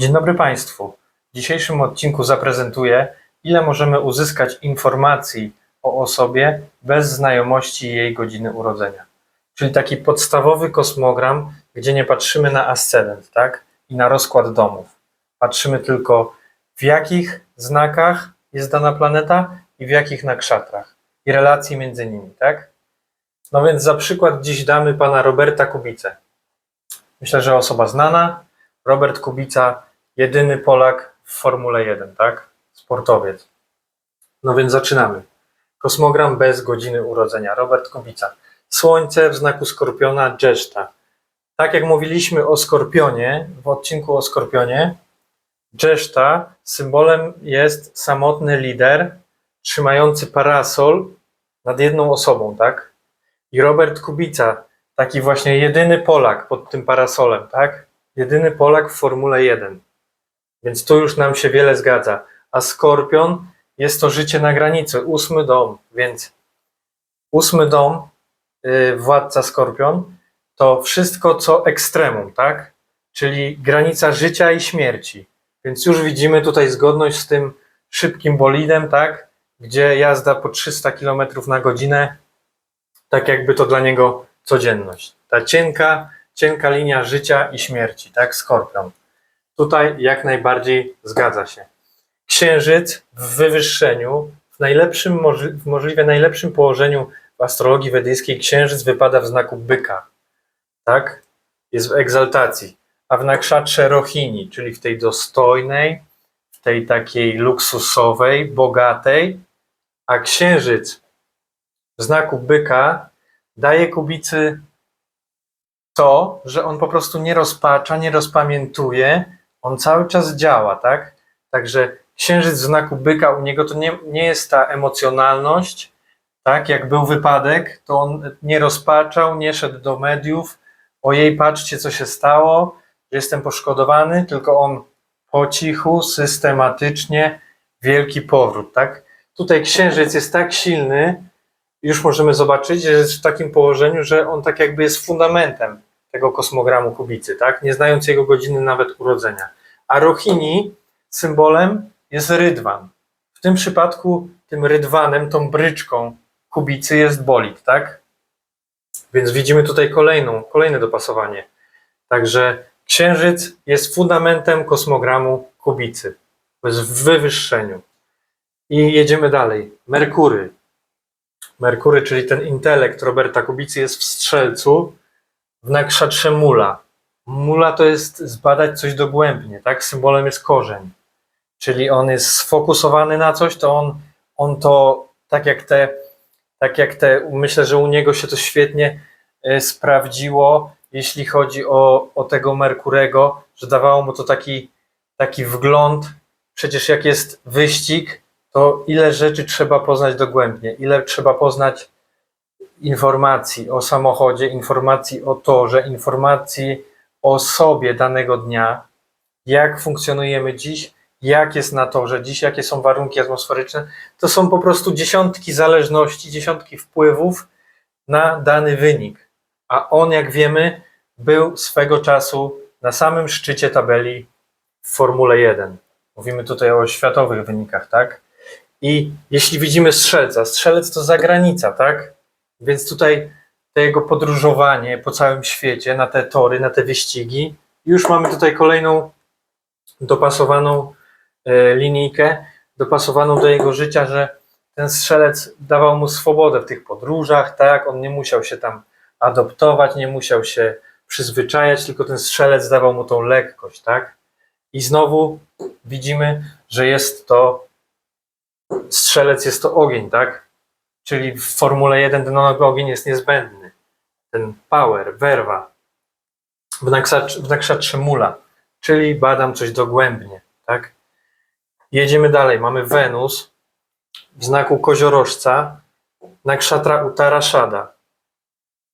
Dzień dobry Państwu. W dzisiejszym odcinku zaprezentuję, ile możemy uzyskać informacji o osobie bez znajomości jej godziny urodzenia. Czyli taki podstawowy kosmogram, gdzie nie patrzymy na ascendent, tak? I na rozkład domów. Patrzymy tylko w jakich znakach jest dana planeta i w jakich nakszatrach i relacji między nimi, tak? No więc za przykład dziś damy pana Roberta Kubicę. Myślę, że osoba znana. Robert Kubica, jedyny Polak w Formule 1, tak? Sportowiec. No więc zaczynamy. Kosmogram bez godziny urodzenia. Robert Kubica. Słońce w znaku Skorpiona, Dżeszta. Tak jak mówiliśmy o Skorpionie, w odcinku o Skorpionie, Dżeszta symbolem jest samotny lider trzymający parasol nad jedną osobą, tak? I Robert Kubica, taki właśnie jedyny Polak pod tym parasolem, tak? Jedyny Polak w Formule 1. Więc tu już nam się wiele zgadza. A Skorpion jest to życie na granicy, ósmy dom, więc ósmy dom, yy, władca Skorpion, to wszystko co ekstremum, tak? Czyli granica życia i śmierci. Więc już widzimy tutaj zgodność z tym szybkim bolidem, tak? Gdzie jazda po 300 km na godzinę, tak jakby to dla niego codzienność. Ta cienka, cienka linia życia i śmierci, tak? Skorpion. Tutaj jak najbardziej zgadza się. Księżyc w wywyższeniu, w najlepszym, w możliwie najlepszym położeniu w astrologii wedyjskiej, księżyc wypada w znaku byka, tak? Jest w egzaltacji. A w nakszatrze Rohini, czyli w tej dostojnej, w tej takiej luksusowej, bogatej, a księżyc w znaku byka daje kubicy to, że on po prostu nie rozpacza, nie rozpamiętuje, on cały czas działa, tak? Także księżyc w znaku byka u niego to nie, nie jest ta emocjonalność, tak? Jak był wypadek, to on nie rozpaczał, nie szedł do mediów, ojej, patrzcie, co się stało, jestem poszkodowany, tylko on po cichu, systematycznie, wielki powrót, tak? Tutaj księżyc jest tak silny, już możemy zobaczyć, że jest w takim położeniu, że on tak jakby jest fundamentem tego kosmogramu kubicy, tak? Nie znając jego godziny nawet urodzenia. A Rohini symbolem jest rydwan. W tym przypadku tym rydwanem, tą bryczką kubicy jest bolid, tak? Więc widzimy tutaj kolejną, kolejne dopasowanie. Także księżyc jest fundamentem kosmogramu kubicy. Jest w wywyższeniu. I jedziemy dalej. Merkury. Merkury, czyli ten intelekt Roberta Kubicy jest w strzelcu w nakszatrze mula. Mula to jest zbadać coś dogłębnie, tak? Symbolem jest korzeń. Czyli on jest sfokusowany na coś, to on, on to tak jak te, tak jak te, myślę, że u niego się to świetnie e, sprawdziło, jeśli chodzi o, o tego Merkurego, że dawało mu to taki, taki wgląd. Przecież jak jest wyścig, to ile rzeczy trzeba poznać dogłębnie, ile trzeba poznać informacji o samochodzie, informacji o torze, informacji o sobie danego dnia, jak funkcjonujemy dziś, jak jest na torze dziś, jakie są warunki atmosferyczne. To są po prostu dziesiątki zależności, dziesiątki wpływów na dany wynik. A on, jak wiemy, był swego czasu na samym szczycie tabeli w Formule 1. Mówimy tutaj o światowych wynikach, tak? I jeśli widzimy strzelca, strzelec to zagranica, tak? Więc tutaj to jego podróżowanie po całym świecie, na te tory, na te wyścigi, już mamy tutaj kolejną dopasowaną e, linijkę, dopasowaną do jego życia, że ten strzelec dawał mu swobodę w tych podróżach, tak? On nie musiał się tam adoptować, nie musiał się przyzwyczajać, tylko ten strzelec dawał mu tą lekkość, tak? I znowu widzimy, że jest to strzelec, jest to ogień, tak? Czyli w Formule 1 ten ogień jest niezbędny. Ten power, werwa. W, nakszacz, w nakszatrze mula, czyli badam coś dogłębnie, tak? Jedziemy dalej. Mamy Wenus w znaku koziorożca, nakshatra Uttarashada.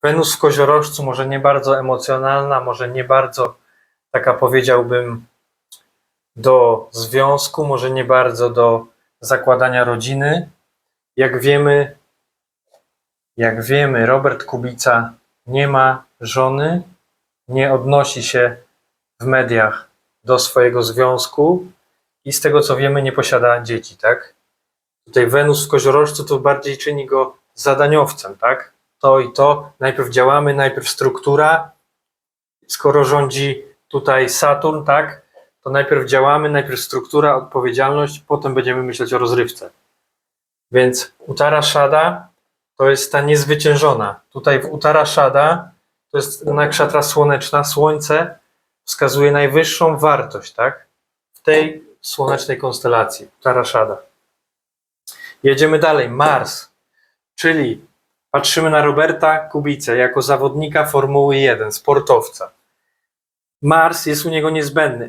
Wenus w koziorożcu może nie bardzo emocjonalna, może nie bardzo taka powiedziałbym do związku, może nie bardzo do zakładania rodziny. Jak wiemy, jak wiemy, Robert Kubica nie ma żony, nie odnosi się w mediach do swojego związku i z tego co wiemy nie posiada dzieci, tak? Tutaj Wenus w koziorożcu to bardziej czyni go zadaniowcem, tak? To i to, najpierw działamy, najpierw struktura, skoro rządzi tutaj Saturn, tak? To najpierw działamy, najpierw struktura, odpowiedzialność, potem będziemy myśleć o rozrywce. Więc Utara Shada to jest ta niezwyciężona. Tutaj w Utara Shada to jest nakshatra słoneczna, słońce wskazuje najwyższą wartość, tak? W tej słonecznej konstelacji, Utara Shada. Jedziemy dalej. Mars, czyli patrzymy na Roberta Kubicę jako zawodnika Formuły 1, sportowca. Mars jest u niego niezbędny,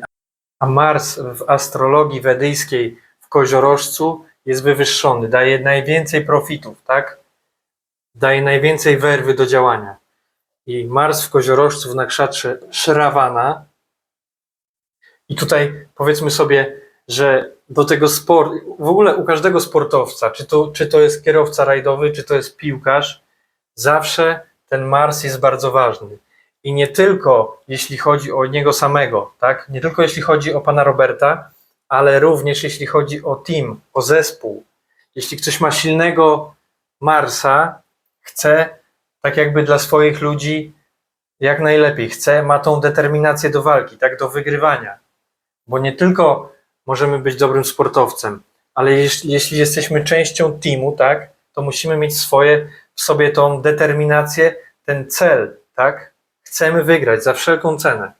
a Mars w astrologii wedyjskiej w koziorożcu jest wywyższony, daje najwięcej profitów, tak? Daje najwięcej werwy do działania. I Mars w koziorożcu w nakszatrze Shravana. I tutaj powiedzmy sobie, że do tego sportu, w ogóle u każdego sportowca, czy to, czy to jest kierowca rajdowy, czy to jest piłkarz, zawsze ten Mars jest bardzo ważny. I nie tylko jeśli chodzi o niego samego, tak? Nie tylko jeśli chodzi o pana Roberta, ale również jeśli chodzi o team, o zespół. Jeśli ktoś ma silnego Marsa, chce tak jakby dla swoich ludzi jak najlepiej, chce, ma tą determinację do walki, tak, do wygrywania. Bo nie tylko możemy być dobrym sportowcem, ale jeśli, jeśli jesteśmy częścią teamu, tak, to musimy mieć swoje, w sobie tą determinację, ten cel, tak? Chcemy wygrać za wszelką cenę.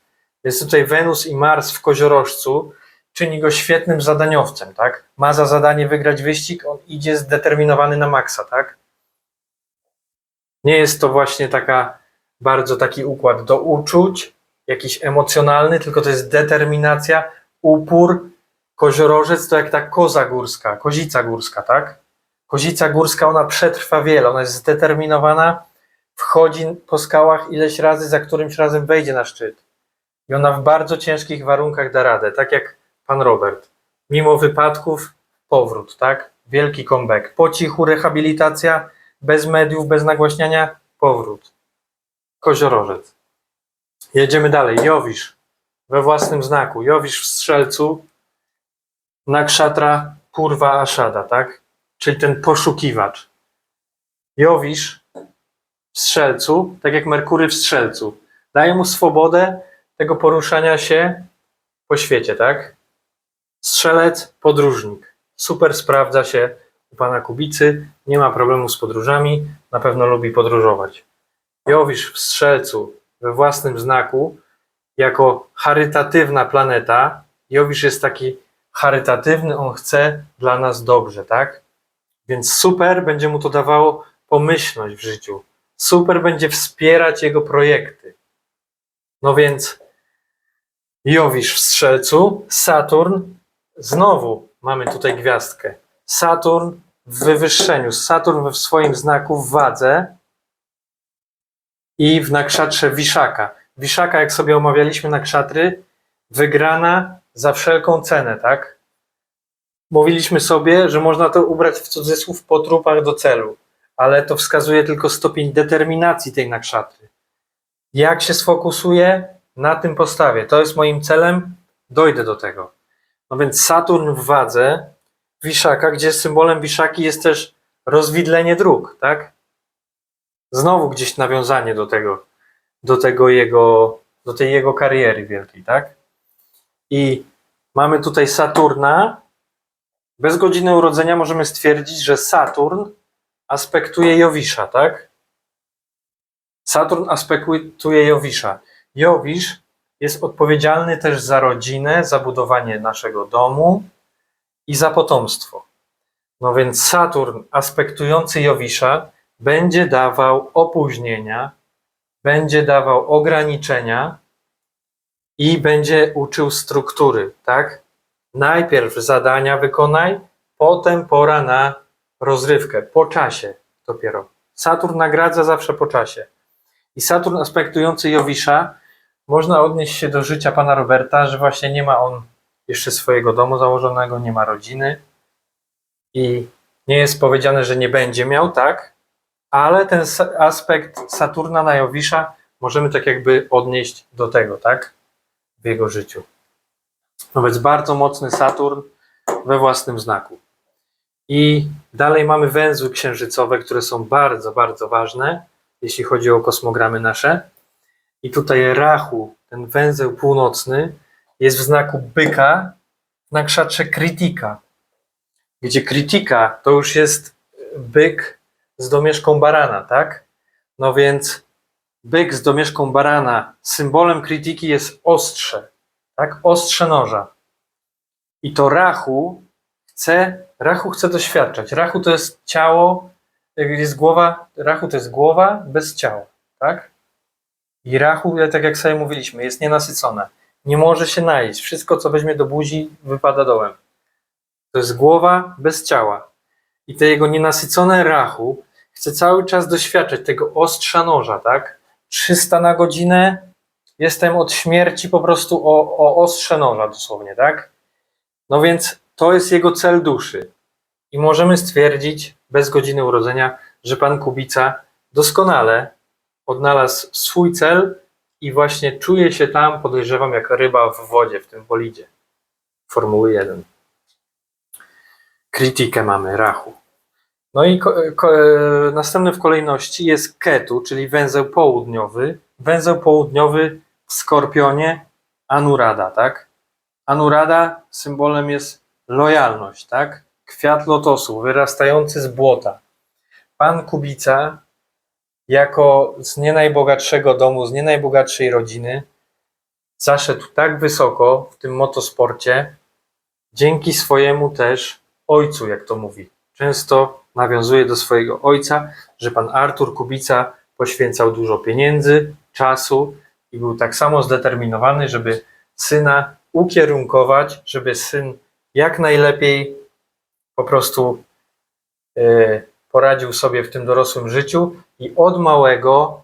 Więc tutaj Wenus i Mars w koziorożcu czyni go świetnym zadaniowcem, tak? Ma za zadanie wygrać wyścig, on idzie zdeterminowany na maksa, tak? Nie jest to właśnie taka bardzo taki układ do uczuć, jakiś emocjonalny, tylko to jest determinacja, upór. Koziorożec to jak ta koza górska, kozica górska, tak? Kozica górska, ona przetrwa wiele, ona jest zdeterminowana, wchodzi po skałach ileś razy, za którymś razem wejdzie na szczyt. I ona w bardzo ciężkich warunkach da radę, tak jak pan Robert. Mimo wypadków, powrót, tak? Wielki comeback. Po cichu rehabilitacja, bez mediów, bez nagłaśniania, powrót. Koziorożec. Jedziemy dalej. Jowisz we własnym znaku. Jowisz w strzelcu, nakshatra Purva Ashada, tak? Czyli ten poszukiwacz. Jowisz w strzelcu, tak jak Merkury w strzelcu. Daje mu swobodę tego poruszania się po świecie, tak? Strzelec, podróżnik. Super sprawdza się u pana Kubicy, nie ma problemu z podróżami, na pewno lubi podróżować. Jowisz w strzelcu we własnym znaku, jako charytatywna planeta, Jowisz jest taki charytatywny, on chce dla nas dobrze, tak? Więc super będzie mu to dawało pomyślność w życiu. Super będzie wspierać jego projekty. No więc Jowisz w strzelcu, Saturn, znowu mamy tutaj gwiazdkę. Saturn w wywyższeniu, Saturn w swoim znaku w wadze i w nakszatrze Wiszaka. Wiszaka, jak sobie omawialiśmy nakszatry, wygrana za wszelką cenę, tak? Mówiliśmy sobie, że można to ubrać w cudzysłów po trupach do celu, ale to wskazuje tylko stopień determinacji tej nakszatry. Jak się sfokusuję, na tym postawię. To jest moim celem, dojdę do tego. No więc Saturn w wadze, Wiszaka, gdzie symbolem Wiszaki jest też rozwidlenie dróg, tak? Znowu gdzieś nawiązanie do tego, do tego jego, do tej jego kariery wielkiej, tak? I mamy tutaj Saturna. Bez godziny urodzenia możemy stwierdzić, że Saturn aspektuje Jowisza, tak? Saturn aspektuje Jowisza. Jowisz jest odpowiedzialny też za rodzinę, za budowanie naszego domu i za potomstwo. No więc Saturn aspektujący Jowisza będzie dawał opóźnienia, będzie dawał ograniczenia i będzie uczył struktury, tak? Najpierw zadania wykonaj, potem pora na rozrywkę, po czasie dopiero. Saturn nagradza zawsze po czasie. I Saturn aspektujący Jowisza można odnieść się do życia pana Roberta, że właśnie nie ma on jeszcze swojego domu założonego, nie ma rodziny i nie jest powiedziane, że nie będzie miał, tak? Ale ten aspekt Saturna na Jowisza możemy tak jakby odnieść do tego, tak? W jego życiu. No więc bardzo mocny Saturn we własnym znaku. I dalej mamy węzły księżycowe, które są bardzo, bardzo ważne, jeśli chodzi o kosmogramy nasze. I tutaj Rachu, ten węzeł północny, jest w znaku byka na krzacze Kritika, gdzie Kritika to już jest byk z domieszką barana, tak? No więc byk z domieszką barana, symbolem Kritiki jest ostrze, tak? Ostrze noża. I to Rachu chce, Rachu chce doświadczać. Rachu to jest ciało, jest głowa, Rachu to jest głowa bez ciała, tak? I Rachu, tak jak sobie mówiliśmy, jest nienasycone. Nie może się najeść. Wszystko, co weźmie do buzi, wypada dołem. To jest głowa bez ciała. I te jego nienasycone Rachu chce cały czas doświadczać tego ostrza noża, tak? 300 na godzinę, jestem od śmierci po prostu o, o ostrze noża dosłownie, tak? No więc to jest jego cel duszy. I możemy stwierdzić bez godziny urodzenia, że pan Kubica doskonale odnalazł swój cel i właśnie czuje się tam, podejrzewam, jak ryba w wodzie, w tym bolidzie Formuły 1. Krytykę mamy, Rachu. No i następny w kolejności jest Ketu, czyli węzeł południowy. Węzeł południowy w Skorpionie Anurada, tak? Anurada symbolem jest lojalność, tak? Kwiat lotosu wyrastający z błota. Pan Kubica jako z nie najbogatszego domu, z nie najbogatszej rodziny zaszedł tak wysoko w tym motosporcie dzięki swojemu też ojcu, jak to mówi. Często nawiązuje do swojego ojca, że pan Artur Kubica poświęcał dużo pieniędzy, czasu i był tak samo zdeterminowany, żeby syna ukierunkować, żeby syn jak najlepiej po prostu e, poradził sobie w tym dorosłym życiu i od małego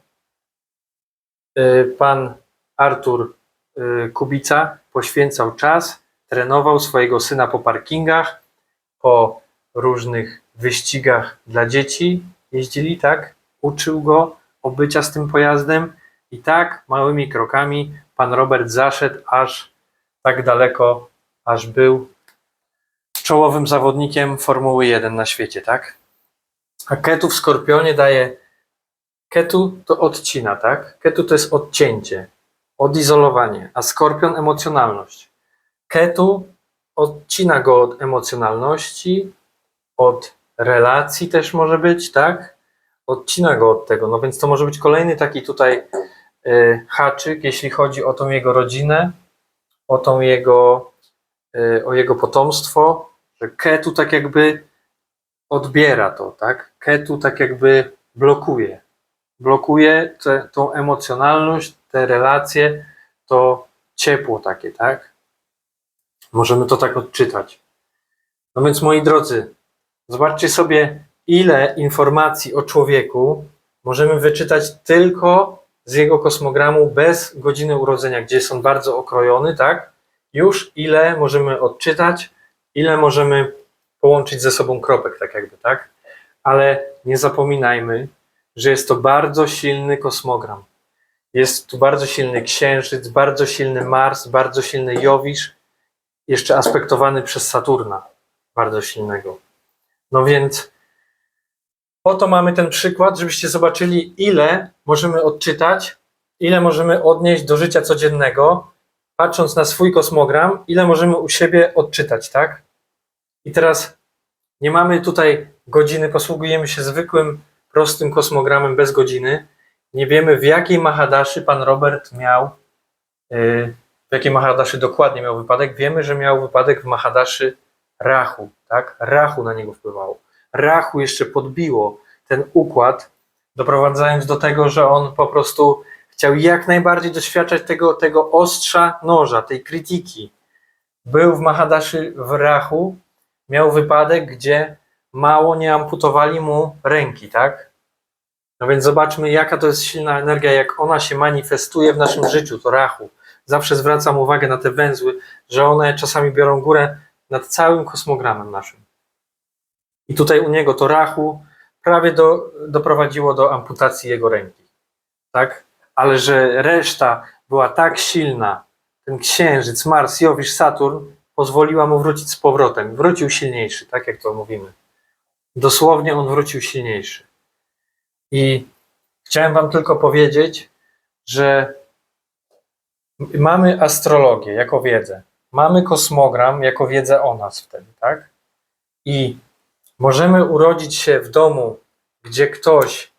e, pan Artur e, Kubica poświęcał czas, trenował swojego syna po parkingach, po różnych wyścigach dla dzieci jeździli, tak? Uczył go obycia z tym pojazdem i tak małymi krokami pan Robert zaszedł aż tak daleko, aż był czołowym zawodnikiem Formuły 1 na świecie, tak? A Ketu w Skorpionie daje Ketu to odcina, tak? Ketu to jest odcięcie, odizolowanie, a Skorpion emocjonalność. Ketu odcina go od emocjonalności, od relacji też może być, tak? Odcina go od tego. No więc to może być kolejny taki tutaj y, haczyk, jeśli chodzi o tą jego rodzinę, o tą jego, y, o jego potomstwo, że Ketu tak jakby odbiera to, tak? Ketu tak jakby blokuje. Blokuje te, tą emocjonalność, te relacje, to ciepło takie, tak? Możemy to tak odczytać. No więc moi drodzy, zobaczcie sobie, ile informacji o człowieku możemy wyczytać tylko z jego kosmogramu bez godziny urodzenia, gdzie jest on bardzo okrojony, tak? Już ile możemy odczytać, ile możemy połączyć ze sobą kropek, tak jakby, tak? Ale nie zapominajmy, że jest to bardzo silny kosmogram. Jest tu bardzo silny księżyc, bardzo silny Mars, bardzo silny Jowisz, jeszcze aspektowany przez Saturna, bardzo silnego. No więc oto mamy ten przykład, żebyście zobaczyli, ile możemy odczytać, ile możemy odnieść do życia codziennego, patrząc na swój kosmogram, ile możemy u siebie odczytać, tak? I teraz nie mamy tutaj godziny, posługujemy się zwykłym, prostym kosmogramem bez godziny. Nie wiemy, w jakiej Mahadaszy pan Robert miał, yy, w jakiej Mahadaszy dokładnie miał wypadek. Wiemy, że miał wypadek w Mahadaszy Rachu, tak? Rachu na niego wpływało. Rachu jeszcze podbiło ten układ, doprowadzając do tego, że on po prostu chciał jak najbardziej doświadczać tego, tego ostrza noża, tej krytyki. Był w Mahadaszy w Rachu, miał wypadek, gdzie mało nie amputowali mu ręki, tak? No więc zobaczmy, jaka to jest silna energia, jak ona się manifestuje w naszym życiu, to Rachu. Zawsze zwracam uwagę na te węzły, że one czasami biorą górę nad całym kosmogramem naszym. I tutaj u niego to Rachu prawie do, doprowadziło do amputacji jego ręki. Tak? Ale że reszta była tak silna, ten księżyc, Mars, Jowisz, Saturn pozwoliła mu wrócić z powrotem. Wrócił silniejszy, tak jak to mówimy. Dosłownie on wrócił silniejszy. I chciałem Wam tylko powiedzieć, że mamy astrologię jako wiedzę, mamy kosmogram jako wiedzę o nas wtedy, tak? I możemy urodzić się w domu, gdzie ktoś,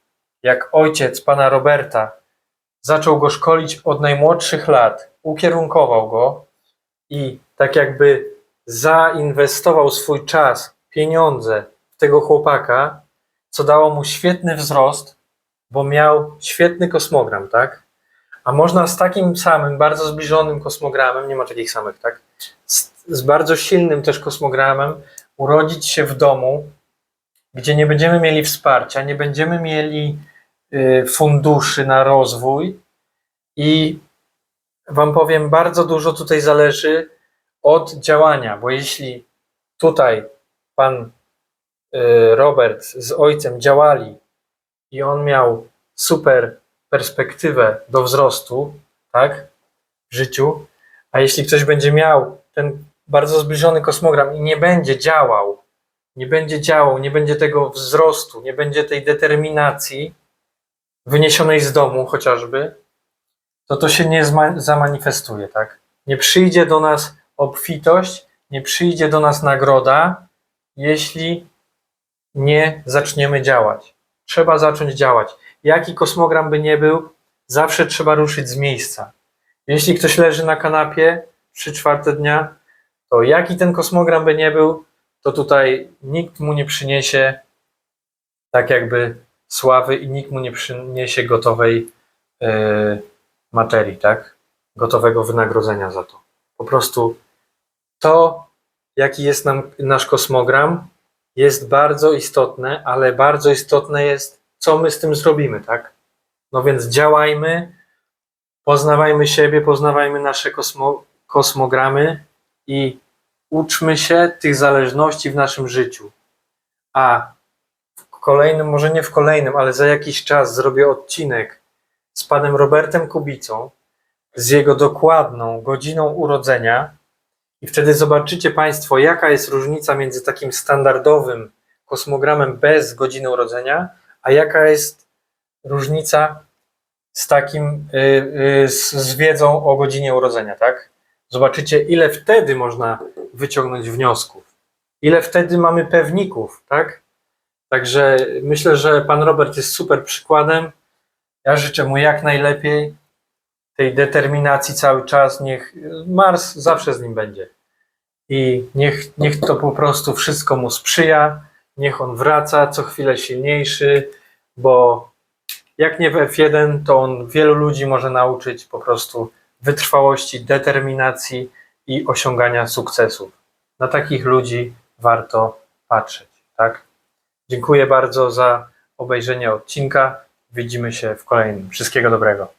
jak ojciec pana Roberta, zaczął go szkolić od najmłodszych lat, ukierunkował go i tak jakby zainwestował swój czas, pieniądze w tego chłopaka, co dało mu świetny wzrost, bo miał świetny kosmogram, tak? A można z takim samym, bardzo zbliżonym kosmogramem, nie ma takich samych, tak? Z, z bardzo silnym też kosmogramem urodzić się w domu, gdzie nie będziemy mieli wsparcia, nie będziemy mieli y, funduszy na rozwój i Wam powiem, bardzo dużo tutaj zależy od działania, bo jeśli tutaj pan y, Robert z ojcem działali i on miał super perspektywę do wzrostu, tak, w życiu, a jeśli ktoś będzie miał ten bardzo zbliżony kosmogram i nie będzie działał, nie będzie działał, nie będzie tego wzrostu, nie będzie tej determinacji wyniesionej z domu chociażby, to to się nie zamanifestuje, tak? Nie przyjdzie do nas obfitość, nie przyjdzie do nas nagroda, jeśli nie zaczniemy działać. Trzeba zacząć działać. Jaki kosmogram by nie był, zawsze trzeba ruszyć z miejsca. Jeśli ktoś leży na kanapie 3 czwarte dnia, to jaki ten kosmogram by nie był, to tutaj nikt mu nie przyniesie tak jakby sławy i nikt mu nie przyniesie gotowej yy, materii, tak? Gotowego wynagrodzenia za to. Po prostu to, jaki jest nam nasz kosmogram, jest bardzo istotne, ale bardzo istotne jest, co my z tym zrobimy, tak? No więc działajmy, poznawajmy siebie, poznawajmy nasze kosmo, kosmogramy i uczmy się tych zależności w naszym życiu. A w kolejnym, może nie w kolejnym, ale za jakiś czas zrobię odcinek z panem Robertem Kubicą, z jego dokładną godziną urodzenia i wtedy zobaczycie Państwo, jaka jest różnica między takim standardowym kosmogramem bez godziny urodzenia, a jaka jest różnica z takim, y, y, z, z wiedzą o godzinie urodzenia, tak? Zobaczycie, ile wtedy można wyciągnąć wniosków, ile wtedy mamy pewników, tak? Także myślę, że pan Robert jest super przykładem. Ja życzę mu jak najlepiej tej determinacji cały czas. Niech Mars zawsze z nim będzie. I niech, niech to po prostu wszystko mu sprzyja. Niech on wraca co chwilę silniejszy, bo jak nie w F1, to on wielu ludzi może nauczyć po prostu wytrwałości, determinacji i osiągania sukcesów. Na takich ludzi warto patrzeć, tak? Dziękuję bardzo za obejrzenie odcinka. Widzimy się w kolejnym. Wszystkiego dobrego.